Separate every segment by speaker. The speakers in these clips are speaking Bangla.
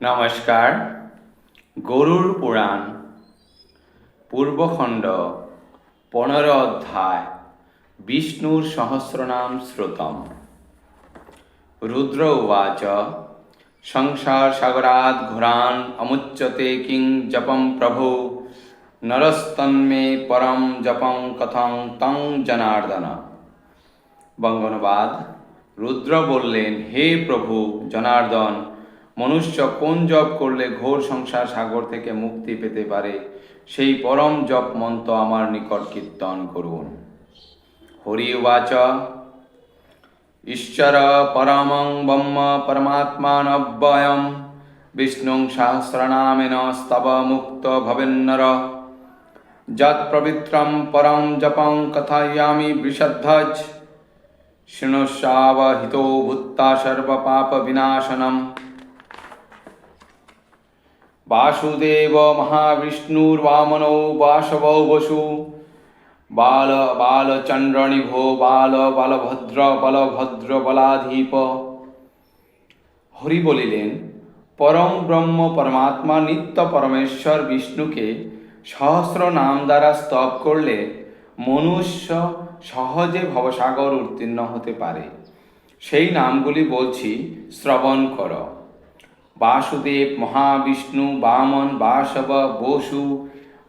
Speaker 1: নমস্কার গরুর পুরাণ পূর্বখণ্ড পনেরো অধ্যায় বিষ্ণুর সহস্রনাম শ্রুতম রুদ্র উবাচ সংসার সাগরাদ ঘোরান অমুচ্যতে কিং জপম প্রভু নরস্তন্মে পরম জপং কথং তং জনার্দন বঙ্গনবাদ রুদ্র বললেন, হে প্রভু জনার্দন মনুষ্য কোন জপ করলে ঘোর সংসার সাগর থেকে মুক্তি পেতে পারে? সেই পরম জপ মন্ত্র আমার নিকট কীর্তন করুন। হরি উবাচ। ঈশ্বর পরমং ব্রহ্ম পরমাত্মানব্যয়ম বিষ্ণুং সহস্রনামেন স্তব মুক্ত ভবেন্নর। যৎ পবিত্রম পরম জপং কথয়ামি বিশদ্ধজ শৃণুষ্যাবহিতো ভূত্তা সর্বপাপ বিনাশনম वासुदेव महाविष्णुर्वामनो वासवो वसु बाल बालचन्द्रनिभो बाल বালভদ্র বলভদ্র বলাধীপ হরি বলিলেন পরম ব্রহ্ম পরমাত্মা নিত্য পরমেশ্বর বিষ্ণুকে সহস্র নাম দ্বারা স্তব করলে মনুষ্য সহজে ভবসাগর উত্তীর্ণ হতে পারে সেই নামগুলি বলছি শ্রবণ করো वासुदेव, महाविष्णु, वामन, वासव, बोसु,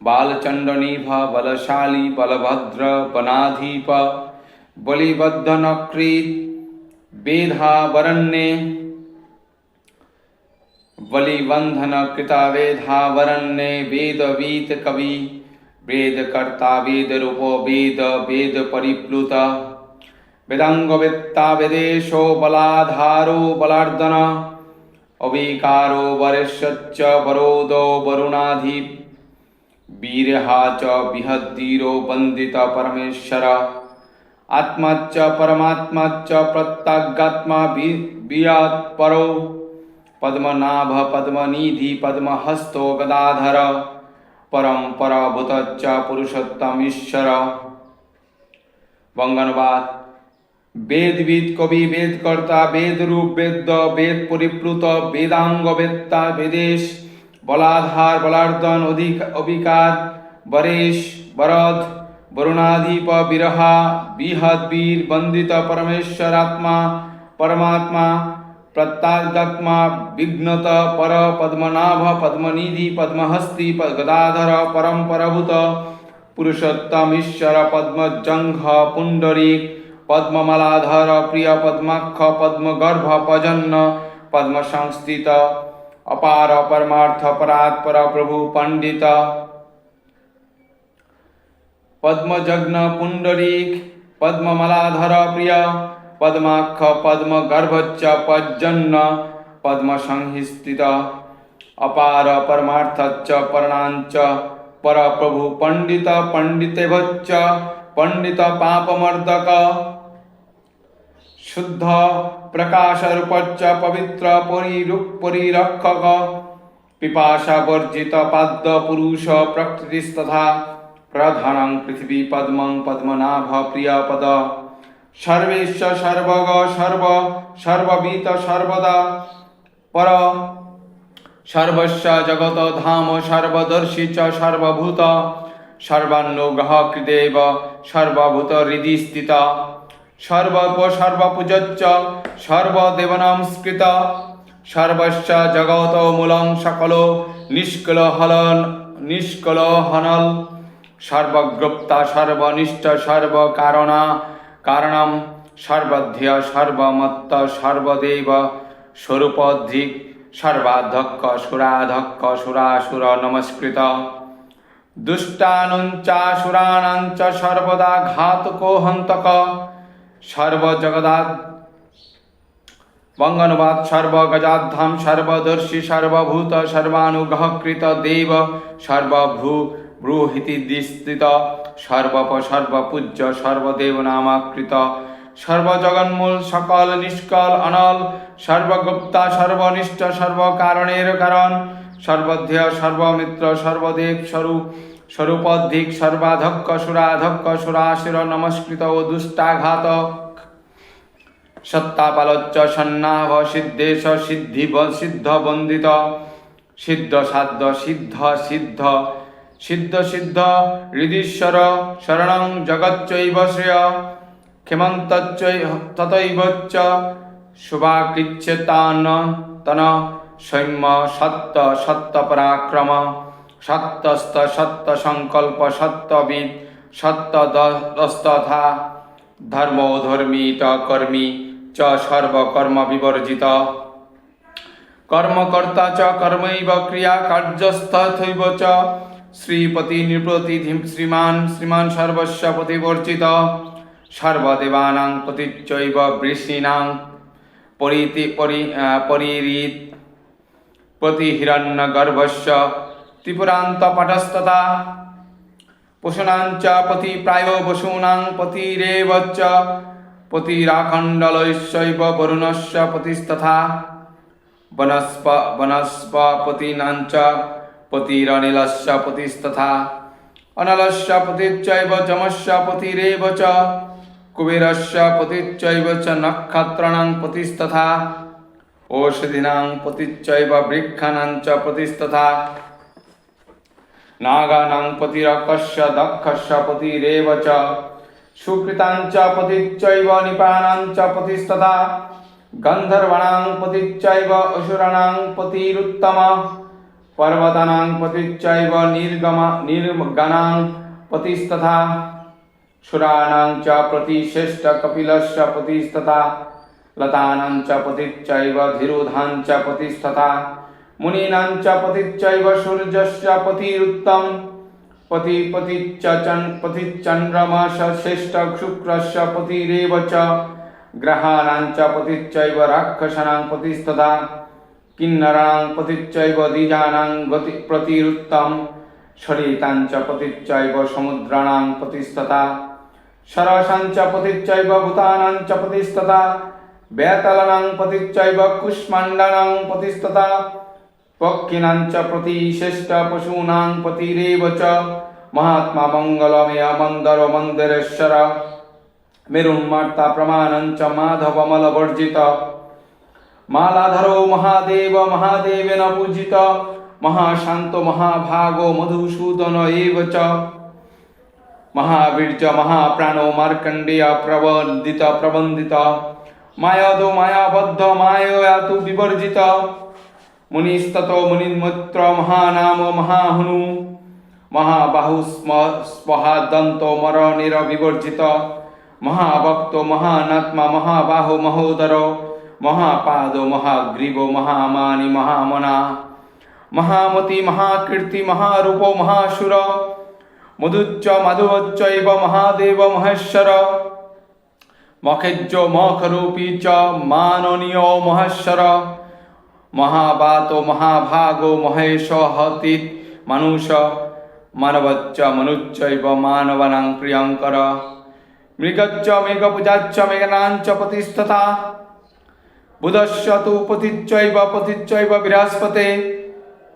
Speaker 1: बालचंडनीभ, बलशाली, बलभद्र, वनाधीप बलिबद्धनकृत वेधावरण्ये बलिबंधन कृता वेधावरण्ये वेदवीत कवि, वेदकर्ता वेद रूप वेद वेद परिप्लुत वेदांग वेत्ता वेदेशो, बलाधारो, बलार्दन अविकारो वरिष्यच्च वरोदो वरुणाधि। वीरहा च विहद्धीरो वन्दित परमेश्वर। आत्मच्च परमात्मच्च प्रत्यगात्मा विराट परो। पद्मनाभ, पद्मनिधि, पद्महस्तो गदाधर। परम पराभूतच्च पुरुषोत्तम ईश्वर वंगनवाद বেদবিদ কবি বেদকর্তা বেদ রূপ বেদ্য বেদ পরিপ্লুত বেদাঙ্গ বেত্তা বেদেশ বলাধার বলার্দন অধিক অবিকার বরেশ বরদ বরুণাধিপ বিরহা বিহদ বীর বন্দিত পরমেশ্বর আত্মা পরমাত্মা প্রত্যাগাত্মা বিঘ্নত পর পদ্মনাভ পদ্মনিধি পদ্মহস্তি গদাধর পরম পরভূত পুরুষোত্তম पद्ममलाधर, प्रिय पद्माख गर्भ पजन्न पद्म संस्थित अपार परमार्थ परात्पर प्रभु पंडित, पद्मजग्न, पुंडरीक, पद्ममलाधर, प्रिय पद्माख पद्मगर्भच पद्म संस्थित अपार परमार्थच्च परणांच परप्रभु पंडित पंडित पंडित पापमर्दक শুদ্ধ প্রকাশরূপচ্চ পবিত্র পরিরূপ পরিরক্ষক। পিপাসা বর্জিত পাদ্য পুরুষ প্রকৃতিস্তথা। প্রধানং পৃথিবী পদ্মং পদ্মনাভ প্রিয় পদ সর্বেশ্ব সর্বগ সর্ব সর্ববিত সর্বদা। পর সর্বস্ব জগত ধাম সর্বদর্শী চ সর্বভূত। সর্বান্নগ্রহ কৃদেব সর্বভূত হৃদি স্থিত। সর্বপ সর্বপূজচ্চ সর্বদেবনমস্কৃত সর্বস্ব জগত মূলং সকল নিষ্কল হলন নিষ্কল হনল সর্বগ্রপ্তা সর্বনিষ্ঠ, সর্বকারণা, কারণম সর্বধ্যা সর্বমত্ত, সর্বদেব স্বরূপধিক সর্বাধ্যক্ষ, সুরাধ্যক্ষ, সুরাসুর নমস্কৃত। দুষ্টানুঞ্চাসুরাণাঞ্চ সর্বদা ঘাতকো হন্তক। সর্বজগদাৎ বঙ্গানুবাদ সর্বগজাধাম সর্বদর্শী, সর্বভূত, সর্বানুগ্রহকৃত দেব সর্বভ্রু ব্রূহিতি দিস্থিত, সর্বপ, সর্বপূজ্য, সর্বদেব নামাকৃত, সর্বজগন্মূল, সকল নিষ্কল, অনল, সর্বগুপ্তা, সর্বনিষ্ঠ, সর্বকারণের কারণ, সর্বধ্যেয়, সর্বমিত্র সর্বদেব স্বরূপ স্বরূপধিক সর্বাধক্ষ সুরাধক্ষ সুরাসুর নমস্কৃত ও দুষ্টাঘাতক সত্তাপালচ্চ সন্নাভ সিদ্ধেশ সিদ্ধি সিদ্ধ বন্দিত। সিদ্ধ সাধ্য সিদ্ধ সিদ্ধ। সিদ্ধ সিদ্ধ হৃদীশ্বর শরণং জগচ্চৈব শ্রেয়। ক্ষেমন্তচ্চৈ ততৈবচ্চ। শুভাকৃচ্যতান তন সৈম্য সত্য সত্য পরাক্রম। সত্যস্ত সত্য সংকল্প সত্যবিদ, সত্য দস্তথা ধর্ম ধর্মীত কর্মী চ সর্বকর্ম বিবর্জিত। কর্মকর্তা চ কর্মৈব ক্রিয়া কার্যস্থৈব চ। শ্রীপতি নৃপতি শ্রীমান শ্রীমান সর্বস্ব প্রতিবর্জিত। সর্বদেবানাং পতিচৈব বৃষ্ণীনাং। পরিতি পরি পরিরিত প্রতি হিরণ্য গর্ভস্য ত্রিপুরান্ত পটস্ততা পশুনাঞ্চ পতি প্রায় বসূনাং পতিরেব চ পতিরাখণ্ডলৈশ্বৈব বরুণস্য পতিস্তথা বনস্প বনস্পতিনাঞ্চ পতিরনিলস্য পতিস্তথা অনলস্য পতিচ্চৈব যমস্য পতিরেব চ কুবেরস্য পতিচ্চৈব চ নক্ষত্রাণাং পতিস্তথা ওষধীনাং পতিচ্চৈব বৃক্ষানাং চ পতিস্তথা নাগানাং পতিরকস্য দক্ষস্য পতিরেব চ সুকৃতাঞ্চ পতিচ্চৈব নিপানাঞ্চ পতিস্তথা গন্ধর্বাণাং পতিচ্চৈব অসুরাণাং পতিরুত্তম পর্বতানাং পতিচ্চৈব নির্গম নির্গণাং পতিস্তথা সুরাণাং চ প্রতিশ্রেষ্ঠ কপিলস্য পতিস্তথা লতানাং চ পতিচ্চৈব ধীরুধাং চ পতিস্তথা মুনীনাং চ পতিচ্চৈব সূর্যস্য পতিরুত্তম। পতি পতিচ্চ চন পতিচন্দ্রমাস শ্রেষ্ঠ শুক্রস্য পতিরেব চ। গ্রহাণাং চ পতিচ্চৈব রাক্ষসানাং পতিস্তথা। কিন্নরাং পতিচ্চৈব দ্বিজানাং গতি, প্রতিরুত্তম। সরিতাঞ্চ পতিচ্চৈব সমুদ্রাণাং পতিস্তথা। সরসাঞ্চ পতিচ্চৈব ভূতানাং চ পতিস্তথা। বেতলনাং পতিচ্চৈব কুষ্মাণ্ডানাং পক্ষিণাং চ প্রতিশ্রেষ্ঠ পশূনাং পতিরেব চ। মহাত্মা মঙ্গলমেয় মন্দর মন্দিরেশ্বর। মেরুন্মার্তা প্রমাণং চ মাধবমলবর্জিত মালাধরো মহাদেব মহাদেবেন পূজিত। মহাশান্ত মহাভাগো মধুসূদন এব চ। মহাবীর্য মহাপ্রাণো মার্কণ্ডেয় প্রবন্দিত প্রবন্দিত মায়াদো মায়াবদ্ধ মায়য়াতু বিবর্জিত। মুনিস্তত মুনিন্মৈত্র মহানাম মহাহনু। মহাবাহু স্পহাদন্ত মরণির বিবর্জিত মহাভক্ত মহানাত্মা মহাবাহু মহোদর। মহাপাদ মহাগ্রীব মহামানি মহামনা। মহামতি মহাকীর্তি মহারূপ মহাসুর। মধুচ্চ মধুবচ্চৈব মহাদেব মহেশ্বর। মখেজ্য মখরূপী চ মাননীয় মহেশ্বর। মহাবাত, মহাভাগ মহেশ হতিত মানুষ মানবচ্চ মনুচ্চৈব মানবানাং প্রিয়ঙ্কর মৃগচ্চ মেঘপূজাচ্চ মেঘনাঞ্চ পতিস্তথা বুধস্য তু পতিচ্চৈব পতিচ্চৈব বৃহস্পতে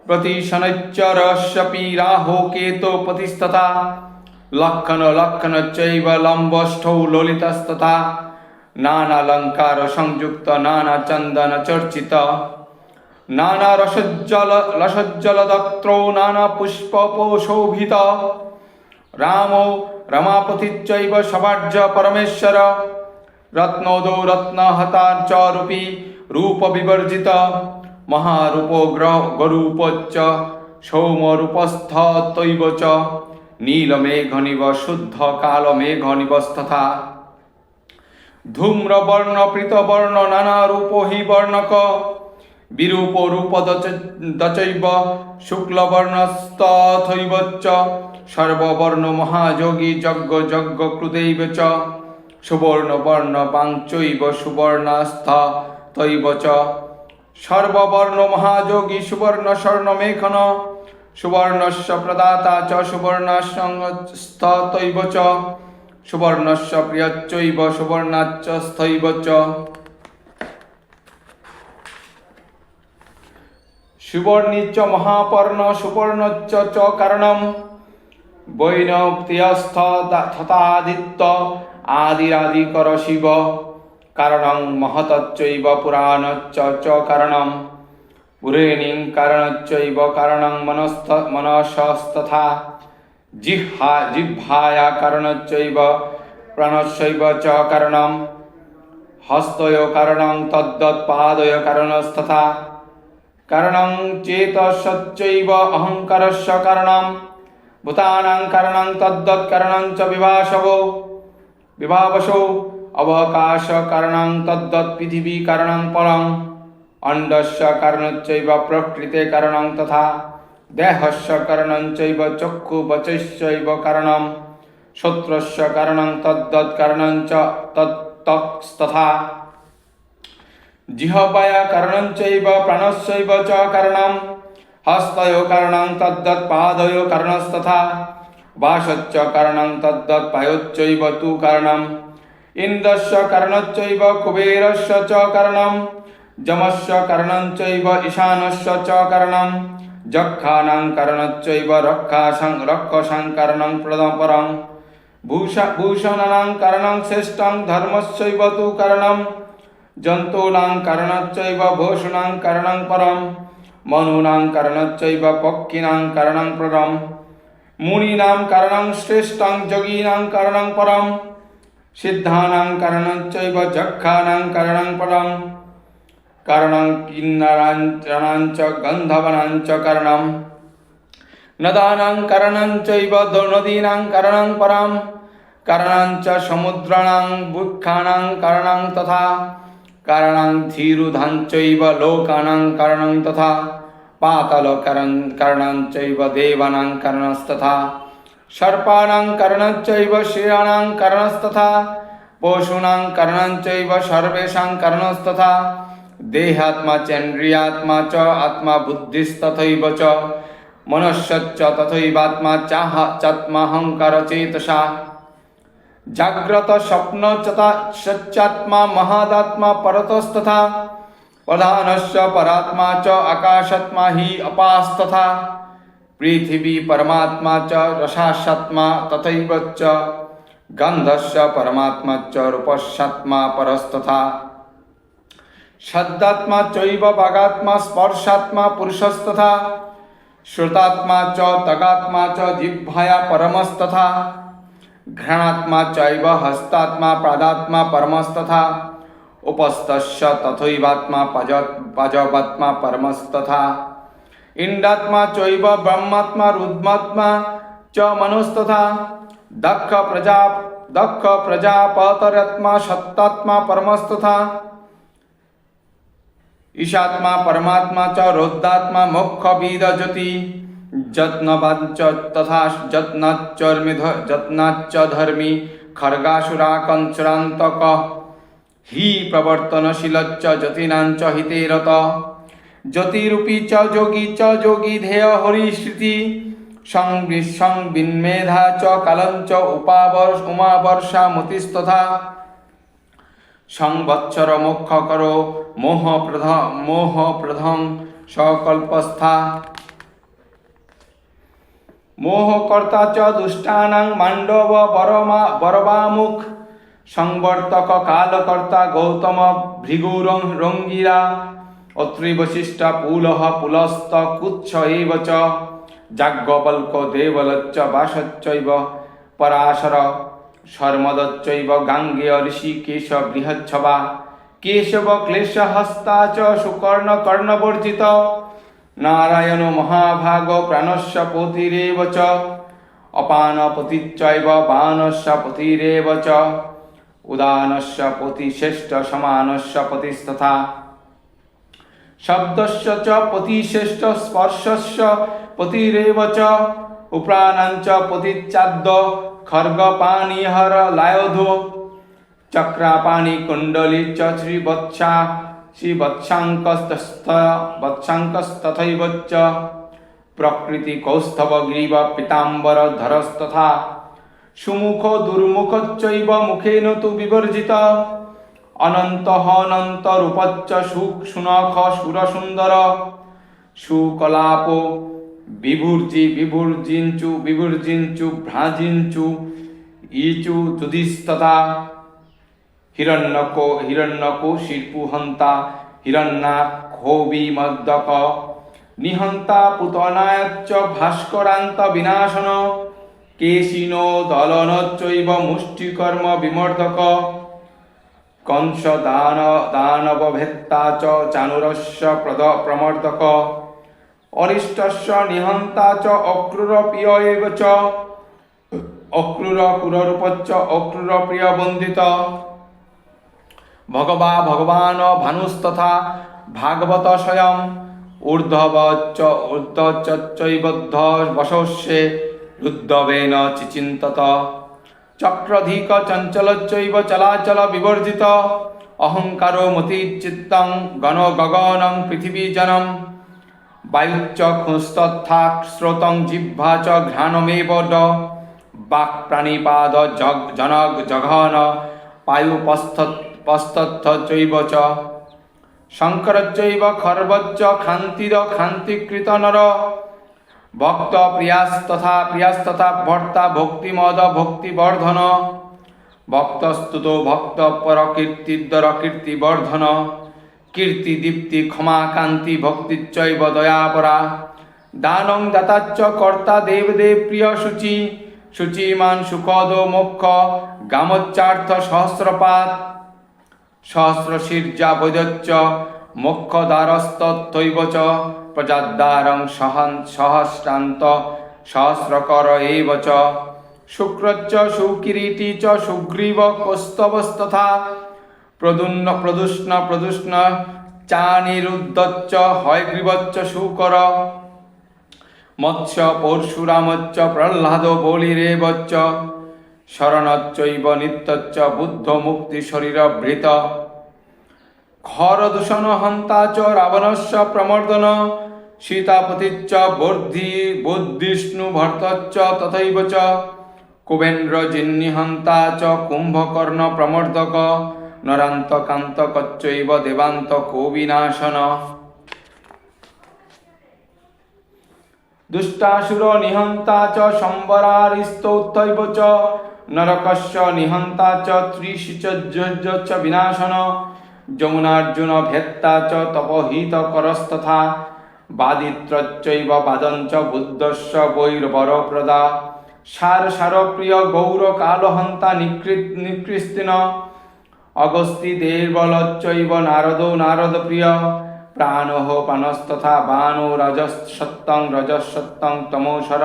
Speaker 1: প্রতিশনৈশ্চরস্যপি রাহো, কেতো পতিস্তথা লক্ষণ লক্ষণচৈব লম্বষ্ঠৌ ললিতস্তথা নানালঙ্কার সংযুক্ত, নানা চন্দন, চর্চিত। নানা রসজ্জল রসজ্জল দত্রৌ নানা পুষ্পপোশোভিত রাম রমাপতিশ্চৈব সবার্য পরমেশ্বর। রত্নোদৌ রত্নহতার্চ রূপী রূপ বিবর্জিত মহারূপ গরূপচ্চ, সৌমরূপস্থ তৈব চ নীলমেঘনিব, শুদ্ধ কালমেঘ নিবস্তথা ধূম্রবর্ণ পৃতবর্ণ নানা রূপ হি বর্ণক। বিরূপ রূপ দচৈব শুক্লবর্ণস্তথৈবচ্চ সর্ববর্ণ মহাযোগী যজ্ঞ যজ্ঞ কৃতৈব চ সুবর্ণবর্ণ পাঞ্চৈব সুবর্ণাস্থ তৈব চ সর্ববর্ণ মহাযোগী সুবর্ণ স্বর্ণ মেঘন সুবর্ণস্য প্রদাতা চ সুবর্ণস্থৈব চ সুবর্ণস্য প্রিয়চ্চৈব সুবর্ণাচ্চ স্থৈব চ সুবর্ণিচ্চ মহাপর্ণ সুবর্ণচ্চ চ কারণম। বৈনপ্তিয়স্থ তথাদিত্য আদিরাদিকর শিব। কারণং মহতচ্চৈব পুরাণচ্চ চ কারণম। পুরেণীং কারণচ্চৈব কারণং মনস্থ মনসস্তথা জিহ্বা জিহ্বায়া কারণচ্চৈব প্রাণস্যৈব চ কারণম। হস্তয় কারণং তদ্দৎপাদয় কারণস্তথা কারণং চেতসচ্চৈব অহংকারস্য কারণম। ভূতানাং কারণং তদ্দৎকারণং চ বিভাসবো। বিভাবসো অবকাশ কারণং তদ্দৎ পৃথিবী কারণং পরং। অণ্ডস্য কারণচ্চৈব প্রকৃতে কারণং তথা। দেহস্য কারণং চৈব চক্ষু বচৈশ্চৈব কারণম। শ্রোত্রস্য কারণং তদ্দৎ কারণং চ তত্তস্তথা জিহ্বায়া কারণং চৈব প্রাণস্যৈব চ কারণম। হস্তয় কারণং তদ্দৎ, পাদয় কারণস্তথা বাসচ্চ কারণং তদ্দৎ, পায়োচ্চৈব তু কারণম। ইন্দ্রস্য কারণচ্চৈব কুবেরস্য চ কারণম। যমস্য কারণং চৈব ঈশানস্য চ কারণম। যক্ষানাং কারণচ্চৈব রক্ষাসং রক্ষসাং কারণং প্রদম পরং ভূষা ভূষণানাং কারণং শ্রেষ্ঠং ধর্মস্যৈব তু কারণম। জন্তূনাং কারণচ্চৈব ভূষণাং কারণং পরম, মনূনাং কারণচ্চৈব পক্ষিনাং কারণং পরম মুনীনাং কারণং শ্রেষ্ঠং, যোগীনাং কারণং পরম, সিদ্ধানাং কারণঞ্চৈব যক্ষানাং কারণং পরম, কারণং কিন্নরাঞ্চনাঞ্চ, গন্ধবনাঞ্চ কারণম, নদানাং কারণঞ্চৈব নদীনাং কারণং পরম, কারণঞ্চ সমুদ্রাণাং বৃক্ষাণাং কারণং তথা কারণং ধীরুধাঞ্চৈব লোকানাং কারণং তথা পাতাল কারণঞ্চৈব দেবানাং কারণস্তথা সর্পাণাং কারণঞ্চৈব শিরাণাং কারণস্তথা পশুনাং কারণঞ্চৈব সর্বেষাং কারণস্তথা দেহাত্মা চন্দ্রিয়াত্মা চ আত্মা বুদ্ধিস্তথৈব চ মনস্যচ্চ তথৈবাত্মা চাহ চাত্মাহংকার চেতসা জাগ্রত স্বপ্ন সচ্চাত্মা মহাদাত্মা পরতস্তথা প্রধানস্য পরাত্মা চ আকাশাত্মা হি অপাস্তথা পৃথিবী পরমাত্মা চ রসাসাত্মা তথৈব চ গন্ধস্য পরমাত্মা চ রূপস্যাত্মা পরস্তথা শব্দাত্মা চৈব বাগাত্মা স্পর্শাত্মা পুরুষস্তথা শ্রুতাত্মা চ তগাত্মা চ জিহ্ভায়া পরমস্তথা ঘ্রাণাত্মা চৈব হস্তাত্মা পাদাত্মা পরমস্তথা উপস্তস্য তথৈবাত্মা পজ পজবাত্মা পরমস্তথা ইন্দাত্মা চৈব ব্রহ্মাত্মা রুদ্মাত্মা চ মনুস্তথা দক্ষ প্রজা দক্ষ প্রজাপতরাত্মা সত্তাত্মা পরমস্তথা ईशात्मा परमात्मा च रौद्रात्मा मोक्षविद ज्योति যত্নবাঞ্চ তথা যত্নাচ্চর্মি যত্নাচ্চ ধর্মী খড়গাসুরাকঞ্চরান্তক হি প্রবর্তনশীলচ্চ যতীনাঞ্চ হিতেরত। যতিরূপী চ যোগী চ যোগী ধেয় হরিশ্রুতি। সংবিন্মেধা চ কালঞ্চ উপাবর্ষ উমাবর্ষা মতিস্তথা। সংবৎসর মোক্ষ করো, মোহ প্রধ, মোহ প্রধং সকল্পস্থা। মোহকর্তা চ দুষ্টানাং মাণ্ডব বরমা বরবামুখ, সংবর্তক কালকর্তা গৌতম ভৃগুরং রঙ্গিরা অত্রি বশিষ্ঠ পুলহ পুলস্ত কুচ্ছ এব চ, যাজ্ঞবল্ক দেবলচ্চ বাসচ্চৈব, পরাশর শর্মদচ্চৈব, গাঙ্গেয় ঋষিকেশ বৃহচ্ছবা, কেশব ক্লেশহস্তা চ সুকর্ণ কর্ণবর্জিত নারায়ণ মহাভাগ প্রাণস্য পতিরেব চ। অপানপতিচ্চৈব বানস্য পতিরেব চ। উদানস্য পতিশ্রেষ্ঠ সমানস্য পতিস্তথা। শব্দস্য চ পতিশ্রেষ্ঠ স্পর্শস্য পতিরেব চ। উপ্রাণাঞ্চ পতিচ্চাদ্য খর্গপাণিহর লায়োধো। চক্রাপাণি কুণ্ডলী চ শ্রীবৎসা। বৎসাঙ্কস্তথৈব চ প্রকৃতি কৌস্তভ গ্রীব ধরস্তথা সুমুখ দুর্মুখচ্চৈব মুখেন তু বিবর্জিত অনন্ত অনন্ত রূপচ্চ সুখ সুনখ সুরসুন্দর সুকলাপ বিভুর্জি বিভুর্জিঞ্চু বিভুর্জিঞ্চু ভ্রাজিঞ্চু ইচু যুধিস্তথা হিরণ্যকো হিরণ্যকো শিল্পুহন্তা হিরণ্যা ক্ষোবিমদ্দক নিহন্তা পুতনায়চ্চ ভাস্করান্ত বিনাশন। কেশিনো দলনচ্চৈব মুষ্টিকর্ম বিমর্দক। কংস দান দানবভেত্তা চ চানুরস্য প্রদ, প্রমর্দক। অনিষ্টস্য নিহন্তা চ অক্রুর প্রিয় চ। অক্রুর কুররূপচ্চ অক্রুর প্রিয় বন্দিত। ভগবা ভগবান ভানুস্তথা ভাগবত স্বয়ং ঊর্ধ্ববচ্চ ঊর্ধ্বচৈবদ্ধ বশস্যে রুদ্ধবেন চিচিন্তত। চক্রধিক চঞ্চলচৈব চলাচল বিবর্জিত। অহংকারো মতিচিত্তং গণ গগনং পৃথিবীজনম বায়ুচ্চ খুস্তত্থাক শ্রোতং জিহ্বা চ ঘ্রাণমেব বাক প্রাণীপাদ জনগ জঘন। পায়ু পস্তত্থ চৈব চ। শঙ্করচৈব খর্বচ্চ খান্তির খান্তিকৃত নর। ভক্ত প্রিয়াস্তথা প্রিয়াস্তথা ভর্তা ভক্তিমদ ভক্তিবর্ধন। ভক্তস্তুত ভক্ত পর কীর্তিদ্বর কীর্তিবর্ধন। কীর্তি দীপ্তি ক্ষমা কান্তি ভক্তিচ্চৈব দয়াপরা। দানং দাতাচ্চ কর্তা দেবদেব প্রিয় শুচি শুচিমান সুখদ মোক্ষ গামোচ্চার্থ সহস্রপাত। সহস্রশীর্যা বৈদচ্চ মোক্ষদ্বারস্তথৈব চ, প্রজাদ্বারং সহন সহস্রান্ত, সহস্রকর এব চ। শুক্রচ্চ, সুকিরীটি চ, সুগ্রীব, কৌস্তবস্তথা, প্রদুন্ন, প্রদুষ্ণ প্রদুষ্ণ, চানিরুদ্ধচ্চ, হয়গ্রীবচ্চ শুকর মৎস্য, পরশুরামচ্চ, প্রহ্লাদ, বলিরেবচ্চ শরণচ্চৈব নিত্যচ্চ বুদ্ধ মুক্তি শরীর ভৃত খরদূষণ হন্তা চ রাবণস্য প্রমর্দন। সীতাপতিচ্চ বর্ধি বুদ্ধিষ্ণু ভর্তচ্চ তথৈব চ। কুবেন্দ্র জিন্নিহন্তা চ কুম্ভকর্ণ প্রমর্দক। কচ্চৈব দেবান্ত কোবিনাশন। দুষ্টাসুর চ। নরকস্য নিহন্তা চ ত্রিশুচর্য চ বিনাশন যমুনার্জুন ভেত্তা চ তপহিত করস্তথা বাদিত্রচ্চৈব বাদঞ্চ বুদ্ধস্য বৈরবরপ্রদা সার সারপ্রিয় গৌর কালহন্তা নিকৃত নিকৃস্তিন অগস্তি দেবলচ্চৈব নারদ নারদ প্রিয় প্রাণহ প্রাণস্তথা বানো রজসত্তং রজসত্তং তমোশর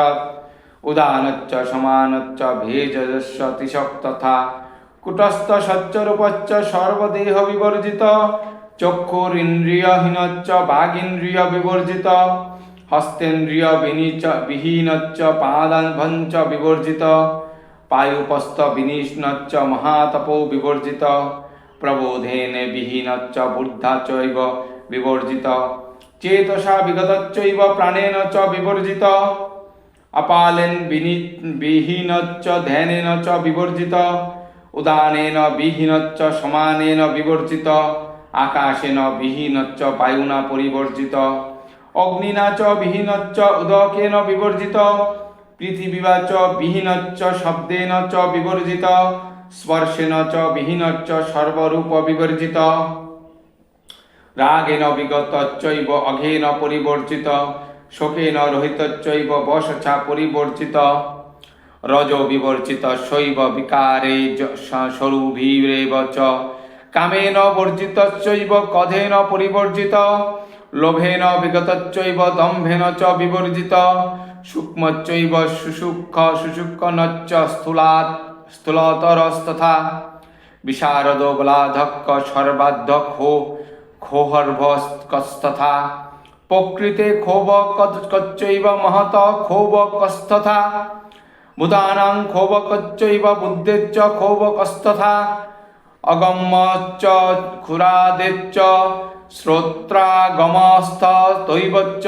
Speaker 1: উদানচ্চ সমানচ্চ ভেজস্য তিশক তথা কুটস্থ সচ্চরূপচ্চ সর্বদেহ বিবর্জিত, চক্ষুরিন্দ্রিয়হীনচ্চ বাগিন্দ্রিয় বিবর্জিত, হস্তেন্দ্রিয় বিনীচ, বিহীনচ্চ পাদাভঞ্চ বিবর্জিত, পায়ুপস্থ বিনীষ্ণচ্চ, মহাতপো বিবর্জিত, প্রবোধেন বিহীনচ্চ, বুদ্ধা চৈব বিবর্জিত, চেতসা বিগতচ্চৈব প্রাণেন চ বিবর্জিত অপালেন বিহীনচ্চ ধ্যানেন চ বিবর্জিত উদানেন বিহীনচ্চ সমানেন বিবর্জিত আকাশেন বিহীনচ্চ বায়ুনা পরিবর্জিত অগ্নিনা চ বিহীনচ্চ উদকেন বিবর্জিত পৃথিবীবা চ বিহীনচ্চ শব্দেন চ বিবর্জিত স্পর্শেন চ বিহীনচ্চ সর্বরূপ বিবর্জিত রাগেন বিগতচ্চৈব অঘেন পরিবর্জিত শোকেন রহিতচ্চৈব বশছা পরিবর্জিত। রজ বিবর্জিত শৈব বিকারে স্বরূভীরেব চ। কামেন বর্জিতচ্চৈব কধেন পরিবর্জিত। লোভেন বিগতচ্চৈব দম্ভেন চ বিবর্জিত। সূক্ষ্মচ্চৈব সুসূক্ষ সুসূক্ষ্মনচ্চ স্থূলাৎ স্থূলতরস্তথা। বিশারদ বলাধক্ষ সর্বাধ্যক্ষ ক্ষোহর্ভস্তথা প্রকৃতে ক্ষোভ কচ্চৈব মহত ক্ষোভ কস্তথা ভূতানাং ক্ষোভ কচ্চৈব বুদ্ধেচ্চ ক্ষোভ কস্তথা অগম্যচ্চ ক্ষুরাদেচ্চ শ্রোত্রাগমস্থ তৈবচ্চ।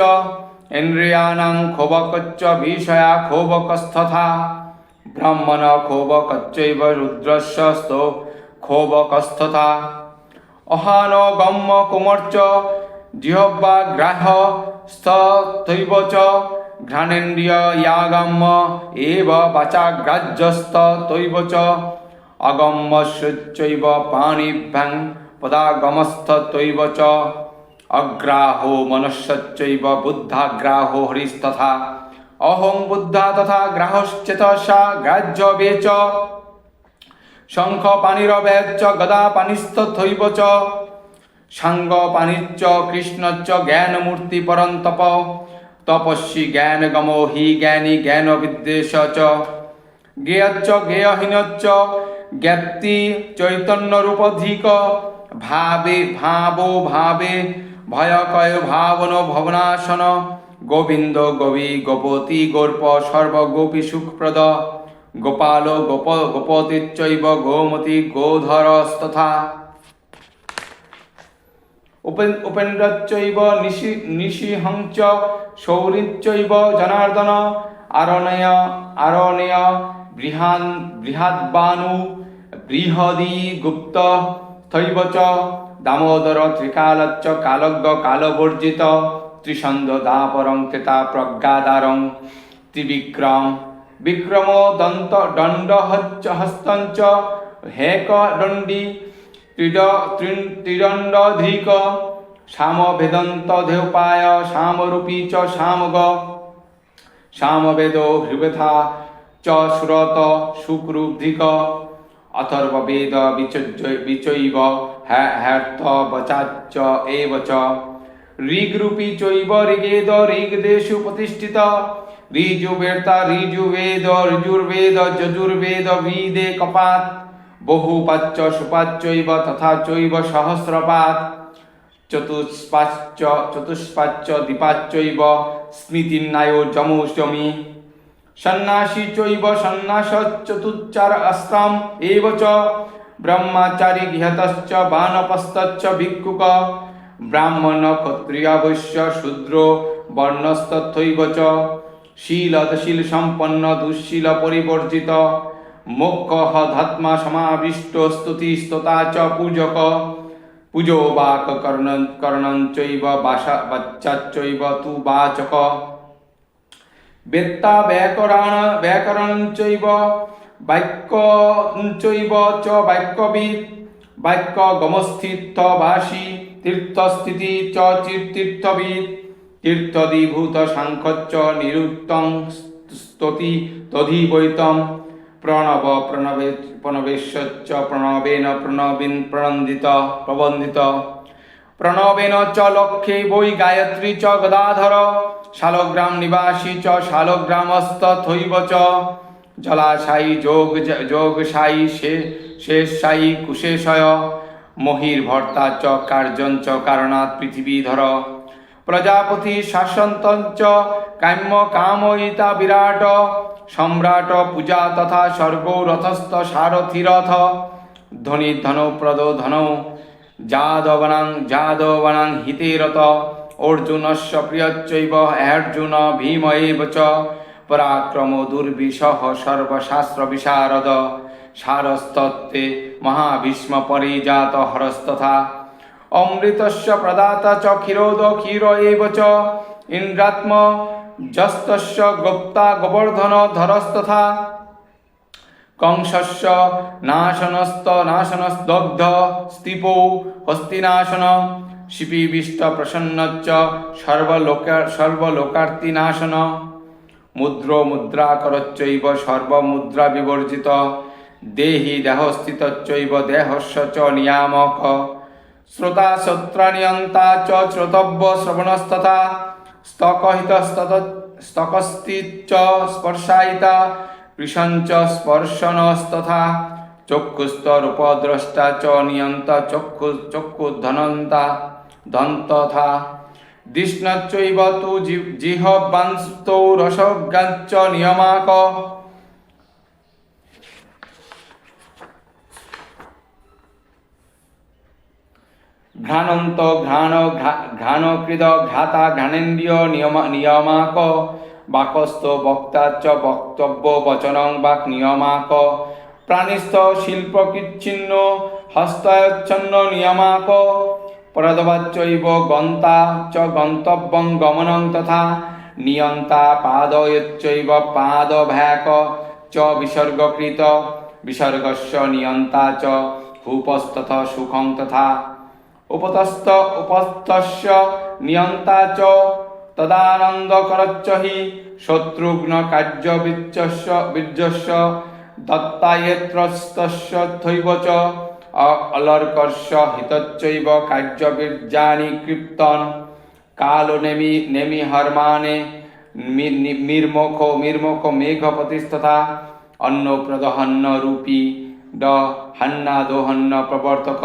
Speaker 1: ইন্দ্রিয়াণাং ক্ষোভকচ্চ বিষয়া ক্ষোভকস্থথা ব্রাহ্মণ ক্ষোভকচ্চৈব রুদ্রস্য স্থো ক্ষোভকস্থথা অহান গম্য কুমর্চ জিহ্বা গ্রাহ স্থৈব চ ঘ্রাণেন্দ্রিয় ইয়াগম্য এব বাচাগ্রাহ্যস্থ তৈব চ। অগম্যশ্চৈব পাণিভ্যাং পদাগমস্থৈব চ। অগ্রাহো মনুষ্যচৈব বুদ্ধাগ্রাহো হরিস্তথা। অহং বুদ্ধা তথা গ্রাহশ্চেতসা গ্রাহ্য বেচ। শঙ্খ পানিরবেচ্চ গদা পানিস্থ পানিস্থৈব চ। সাঙ্গ পানিচ্চ কৃষ্ণচ্চ জ্ঞানমূর্তি পরন্তপ। তপস্বী জ্ঞানগমো হি জ্ঞানী জ্ঞান বিদ্বেষ চ। জ্ঞেয়চ্চ জ্ঞেয়হীনচ্চ জ্ঞাপ্তি চৈতন্যরূপধিক। ভাবে, ভাবো, ভাবে, ভয়কয়, ভাবন ভবনাশন গোবিন্দ, গোবী, গোপতি, গোর্প, সর্বগোপী, সুখপ্রদ। গোপাল, গোপ, গোপতিচ্চৈব, গোমতি, গোধরস্তথা। উপেন নিশি নিশিহংচ শৌরিচ্চৈব জনার্দন, আরণয় আরণেয় বৃহান বৃহাদ্বানু বৃহদী গুপ্ত থৈব চ দামোদর ত্রিকালচ্চ কালজ্ঞ কালবর্জিত ত্রিসন্ধ দাপরং ক্রেতা প্রজ্ঞাদারং ত্রিবিক্রম বিক্রম দন্ত দণ্ড হস্তঞ্চ হেক দণ্ডী ত্রিদণ্ডধিক শ্যাম বেদন্ত ধেউপায় শ্যামরূপী চ শ্যামগ শ্যামবেদ হৃবেথা চ শ্রুত সুকরুধিক অথর্ব বেদ বিচৈব হ্যার্থ বচাচ্চ এব চ। ঋগ্রূপী চৈব ঋগেদ ঋগদেশু প্রতিষ্ঠিত ঋজুবের্তা ঋজুবেদ ঋজুর্বেদ যজুর্বেদ বিদে কপাত। বহুপাচ্চ সুপাচ্চৈব তথা চৈব সহস্রপাত। চতুষ্পাচ্চ চতুষ্পাচ্চ দীপাচ্চৈব স্মৃতিন্নায় যমৌষ্টমী সন্ন্যাসী চৈব সন্ন্যাস চতুচ্চার অস্ত্রম এব চ। ব্রহ্মচারী গৃহতশ্চ বানপস্তচ্চ ভিক্ষুক। ব্রাহ্মণ ক্ষত্রিয় বৈশ্য শূদ্র বর্ণস্তথৈব চ। শীলদশীল সম্পন্ন দুঃশীল পরিবর্জিত। মোক্ষ ধাত্মা সমাবিষ্ট স্তুতি স্তোতা চ পূজক। পূজো বাক কর্ণ কর্ণঞ্চৈব বাসা বাচ্চাচ্চৈব তু বাচক। বেত্তা ব্যাকরণ ব্যাকরণঞ্চৈব, বাক্যঞ্চৈব চ বাক্যবিদ বাক্য গমস্থিত ভাষী তীর্থস্থিতি চ তধিবৈতম প্রণব প্রণবে প্রণবেশ্বচ্চ প্রণবেন প্রণবিন প্রনন্দিত প্রবন্দিত প্রণবেন চ লক্ষ্যে বৈ গায়ত্রী চ গদাধর, শালগ্রাম নিবাসী চ শালগ্রামস্থ থৈব চ। জলাশায়ী যোগ যোগশায়ী শে শেষশায়ী কুশেশয়। মহির্ভর্তা চ কার্যঞ্চ চ কারণাৎ পৃথিবীধর। প্রজাপতি শাসন্তঞ্চ কাম্য কাময়িতা বিরাট। সম্রাট পূজা তথা স্বর্গৌ রথস্থ সারথিরথ। ধ্বনি ধনপ্রদ ধন। যাদবনাং যাদবনাং হিতেরত অর্জুনস্য প্রিয়চ্চৈব অর্জুন ভীম এব চ। পরাক্রম দুর্বিষহ সর্বশাস্ত্র বিশারদ। সারস্তত্ত্বে মহাভীষ্ম পরিজাত হরস্তথা। অমৃতস্য প্রদাতা চ ক্ষীরোদ ক্ষীর এব চ। ইন্দ্রাত্ম যস্তস্য গোপ্তা গোবর্ধন ধরস্তথা। কংসস্য নাশনস্ত নাশনস্তগ্ধ স্তিপৌ হস্তিনাশন। শিপিবিষ্ট প্রসন্নচ্চ সর্বলোক সর্বলোকার্তিনাশন। মুদ্র মুদ্রাকরচ্চৈব সর্বমুদ্রা বিবর্জিত। দেহি দেহস্থিতচ্চৈব দেহস্য চ নিয়ামক। শ্রোতা শ্রোত্রানিয়ন্তা চ শ্রোতব্য শ্রবণস্তথা স্তকহিতস্তত স্তকস্তিচ্চ স্পর্শায়িতা কৃষঞ্চ স্পর্শনস্তথা, চক্ষুস্তরূপদ্রষ্টা চ নিয়ন্ত চক্ষু, চক্ষুধনন্তা, দন্তথা। দৃষ্ণচ্চৈব তু জিহ্বাংস্তৌ রসজ্ঞাঞ্চ নিয়মাক। ঘ্রাণন্ত, ঘ্রাণ ঘ্রাণকৃদ ঘ্রাতা, ঘ্রাণেন্দ্রিয়, নিয়ম, নিয়মাক। বাকস্থ বক্তা চ বক্তব্য, বচনং, বাক, নিয়মাক। প্রাণিস্থ, শিল্পকিচ্ছিন্ন, হস্তায়চ্ছন্ন, নিয়মাক। পরদবাচ্চৈব গন্তা চ গন্তব্যং, গমনং তথা নিয়ন্তা, পাদয়চ্চৈব, পাদভ্যাক চ, বিসর্গকৃত। বিসর্গস্য, নিয়ন্তা চ, ভূপস্তথ, সুখং তথা উপতস্থ উপস্থস্য নিয়ন্তা চ, তদানন্দ করচ্চ হি, শত্রুঘ্ন কার্য বীর্যস্য বীর্যস্য দত্তায়েত্রস্তস্য থৈব চ অলর্কর্ষ হিতচ্চৈব কার্য বীর্যানি কৃপ্তন, কালো নেমি নেমি হরমানে মির্মুখ মির্মুখ অন্ন প্রদহন্ন রূপী ড হান্না দোহন্ন প্রবর্তক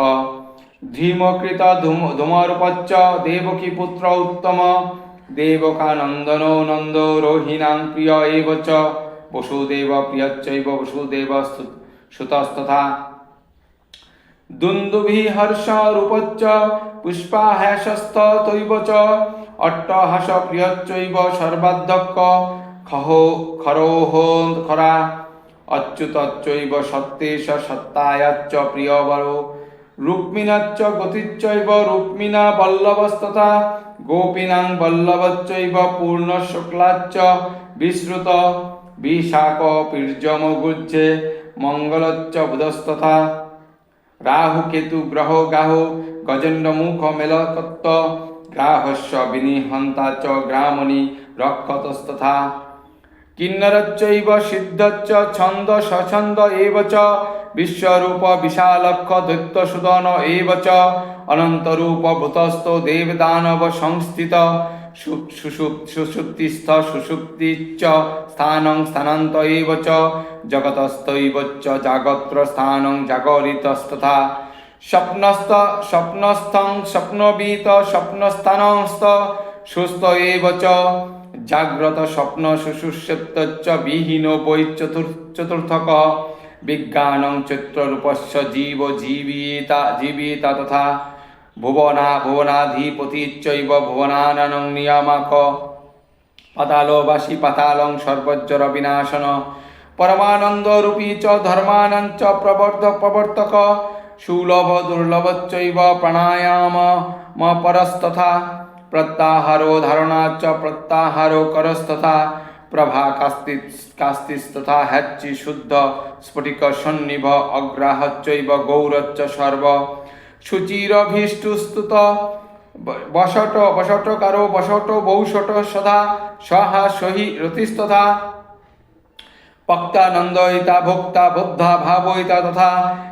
Speaker 1: ধীমকৃত ধূম ধূমরূপচ্চ দেবকী পুত্র উত্তম দেবকানন্দন নন্দ রোহিণাং প্রিয় এব চ বসুদেব প্রিয়চ্চৈব বসুদেব স্তু- সুতস্তথা দুন্দুভি হর্ষ রূপচ্চ পুষ্পাহ্যাসস্থ তৈব চ অট্টহাস প্রিয়চ্চৈব সর্বাধ্যক্ষ খহ খরোহ খরা অচ্যুতচ্চৈব সত্যেশ সত্তায়াচ্চ প্রিয়বর রুক্মিণাচ্চ গতিচ্চৈব রুক্মিণা বল্লভস্তথা, গোপীনাং বল্লভচ্চৈব পূর্ণ শুক্লাচ্চ বিশ্রুত বিশাক পীর্যমগুজ্জে মঙ্গলচ্চ বুধস্তথা। রাহু কেতু গ্রহ গাহ গজেন্দ্র মুখ মেলকত্ত, গ্রাহস্য বিনিহন্তা চ গ্রামণি রক্ষতস্তথা। কিন্নরচ্চৈব সিদ্ধচ্চ, ছন্দ সছন্দ এব বিশ্বরূপ বিশালক্ষ দৈত্যসুদন এব চ অনন্তরূপ ভূতস্থ দেবদানব সংস্থিত সুষুপ্তিস্থ সুষুপ্তিচ্চ স্থানং স্থানান্ত এব চ জগতস্থৈব চ জাগত্র স্থানং জাগরিতস্তথা। স্বপ্নস্থ স্বপ্নস্থং স্বপ্নবীত স্বপ্নস্থানস্থ সুস্থ এব জাগ্রত স্বপ্ন সুষুষ্যত্য বিহীন বৈ চতুর চতুর্থক। বিজ্ঞানং চিত্ররূপস্য জীব জীবিতা জীবিতা তথা ভুবনা ভুবনাধিপতিচ্চৈব ভুবনানং নিয়ামক। পাতালবাসী পাতালং সর্বজ্জর বিনাশন পরমানন্দ রূপী চ ধর্মানঞ্চ প্রবর্ধ প্রবর্তক। সুলভ দুর্লভচ্চৈব প্রাণায়াম। ম পরস্তথা। প্রত্যাহারো ধারণা চ প্রত্যাহারো করস্তথা। প্রভা কাস্তি কাস্তিস্তথা হ্যাচ্চি শুদ্ধ স্ফটিক সন্নিভ অগ্রাহচ্চৈব গৌরচ্চ সর্ব। শুচিরভীষ্টুস্তুত বসট বসটকারো বসট বৌষট সদা সহা সহি রতিস্তথা। পক্তানন্দয়িতা ভোক্তা বুদ্ধা ভাবয়িতা তথা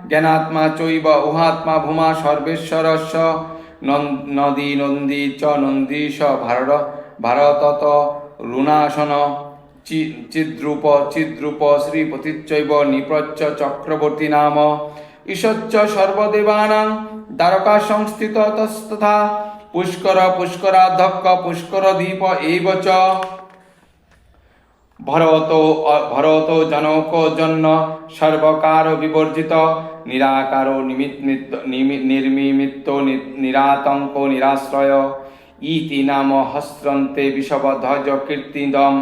Speaker 1: জ্ঞানাত্মা চৈব উহাত্মা ভূমা সর্বেশ্বরস্য নদী নন্দী চ নন্দীশ ভারত ভারতত রুণাসন চিদ্রূপ চিদ্রূপ শ্রীপতিচ্চৈব নিপ্রচ্চ চক্রবর্তী নাম। ঈশচ্চ সর্বদেবানাং দ্বারকা সংস্থিত তস্তথা। পুষ্কর পুষ্করাধ্যক্ষ পুষ্কর দ্বীপ এইব চ। ভরত ভরত জনক জন্য সর্বকার বিবর্জিত। নিরাকার নির্মিমিত্ত নিরাতঙ্ক নিরাশ্রয়। ইতি নাম হস্রন্তে বিষবধ্বজ কীর্তিদম।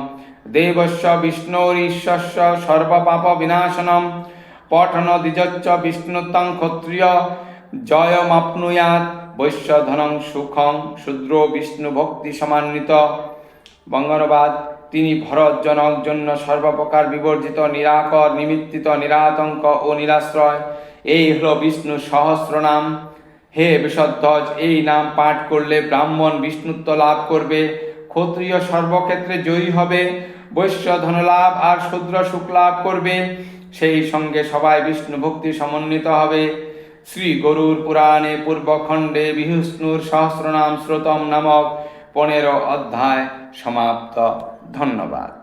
Speaker 1: দেবস্য বিষ্ণুরীশ্বস্য সর্বপাপ বিনাশনম পঠন দ্বিজচ্চ বিষ্ণুতং ক্ষত্রিয়। জয়মাপ্নুয়াৎ বৈশ্যধনং সুখং শূদ্র বিষ্ণু ভক্তি সমান্বিত বঙ্গনবাদ, তিনি ভরতজনক জন্য সর্বপ্রকার বিবর্জিত, নিরাকর, নিমিত্তিত, নিরাতঙ্ক ও নিরাশ্রয় এই হল বিষ্ণু সহস্র নাম হে বিষধ্বজ এই নাম পাঠ করলে ব্রাহ্মণ বিষ্ণুত্ব লাভ করবে। ক্ষত্রিয় সর্বক্ষেত্রে জয়ী হবে। বৈশ্য ধনলাভ আর শূদ্র সুখ লাভ করবে। সেই সঙ্গে সবাই বিষ্ণু ভক্তি সমন্বিত হবে। শ্রী গরুর পুরাণে পূর্বখণ্ডে বিহুষ্ণুর সহস্রনাম শ্রোতম নামক পনেরো অধ্যায় সমাপ্ত। ধন্যবাদ।